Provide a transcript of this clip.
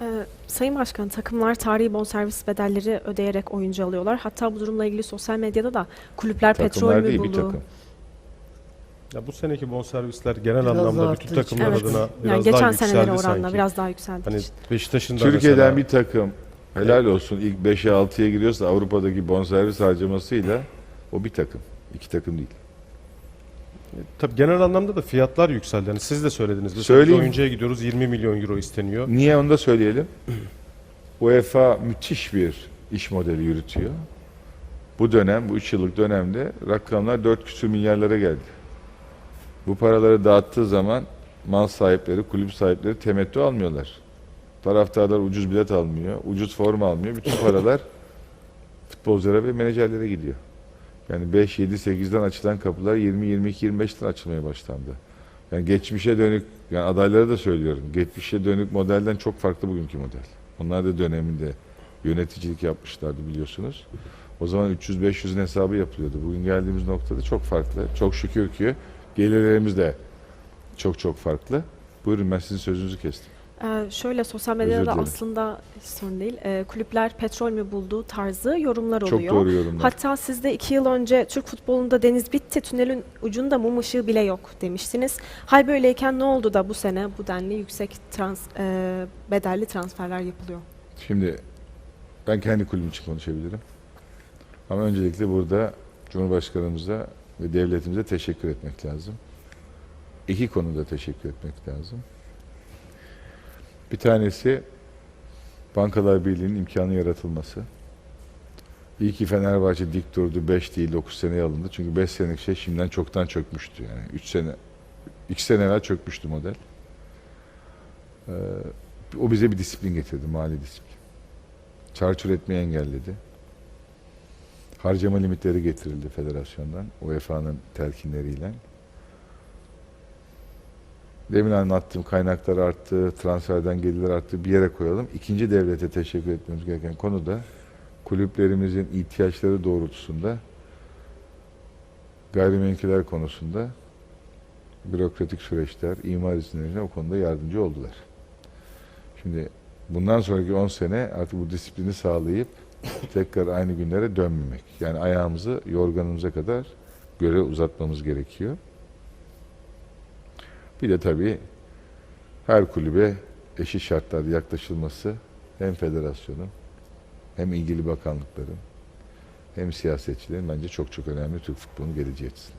Ee, Sayın Başkan, takımlar tarihi bonservis bedelleri ödeyerek oyuncu alıyorlar. Hatta bu durumla ilgili sosyal medyada da kulüpler petrol Takımlar mü değil bir buldu? takım. Ya bu seneki bonservisler genel Biraz anlamda bütün için. takımlar Evet. adına Yani biraz geçen daha senelere yükseldi oranla sanki. biraz daha yükseldi. Hani Beşiktaş'ın da Türkiye'den mesela bir takım helal olsun ilk 5'e 6'ya giriyorsa Avrupa'daki bonservis harcamasıyla o bir takım. iki takım değil. Tabii genel anlamda da fiyatlar yükseldi. Yani siz de söylediniz. Mesela Söyleyeyim. oyuncuya gidiyoruz 20 milyon euro isteniyor. Niye onu da söyleyelim. UEFA müthiş bir iş modeli yürütüyor. Bu dönem, bu 3 yıllık dönemde rakamlar 4 küsür milyarlara geldi. Bu paraları dağıttığı zaman mal sahipleri, kulüp sahipleri temettü almıyorlar. Taraftarlar ucuz bilet almıyor, ucuz forma almıyor. Bütün paralar futbolculara ve menajerlere gidiyor. Yani 5, 7, 8'den açılan kapılar 20, 22, 25'ten açılmaya başlandı. Yani geçmişe dönük, yani adaylara da söylüyorum. Geçmişe dönük modelden çok farklı bugünkü model. Onlar da döneminde yöneticilik yapmışlardı biliyorsunuz. O zaman 300-500'ün hesabı yapılıyordu. Bugün geldiğimiz noktada çok farklı. Çok şükür ki gelirlerimiz de çok çok farklı. Buyurun ben sizin sözünüzü kestim. Ee, şöyle sosyal medyada da aslında hiç sorun değil. Ee, kulüpler petrol mü bulduğu tarzı yorumlar Çok oluyor. doğru yorumlar. Hatta siz de iki yıl önce Türk futbolunda deniz bitti, tünelin ucunda mum ışığı bile yok demiştiniz. Hal böyleyken ne oldu da bu sene bu denli yüksek trans, e, bedelli transferler yapılıyor? Şimdi ben kendi kulübüm için konuşabilirim. Ama öncelikle burada Cumhurbaşkanımıza ve devletimize teşekkür etmek lazım. İki konuda teşekkür etmek lazım. Bir tanesi Bankalar Birliği'nin imkanı yaratılması. İyi ki Fenerbahçe dik durdu. 5 değil 9 seneye alındı. Çünkü 5 senelik şey şimdiden çoktan çökmüştü. Yani 3 sene 2 sene evvel çökmüştü model. Ee, o bize bir disiplin getirdi, mali disiplin. Çarçur etmeyi engelledi. Harcama limitleri getirildi federasyondan, UEFA'nın telkinleriyle. Demin anlattığım kaynaklar arttı, transferden gelirler arttı, bir yere koyalım. İkinci devlete teşekkür etmemiz gereken konu da kulüplerimizin ihtiyaçları doğrultusunda gayrimenkuller konusunda bürokratik süreçler, imar izinlerine o konuda yardımcı oldular. Şimdi bundan sonraki 10 sene artık bu disiplini sağlayıp tekrar aynı günlere dönmemek. Yani ayağımızı yorganımıza kadar göre uzatmamız gerekiyor. Bir de tabii her kulübe eşit şartlarda yaklaşılması hem federasyonun hem ilgili bakanlıkların hem siyasetçilerin bence çok çok önemli Türk futbolunun geleceği açısından.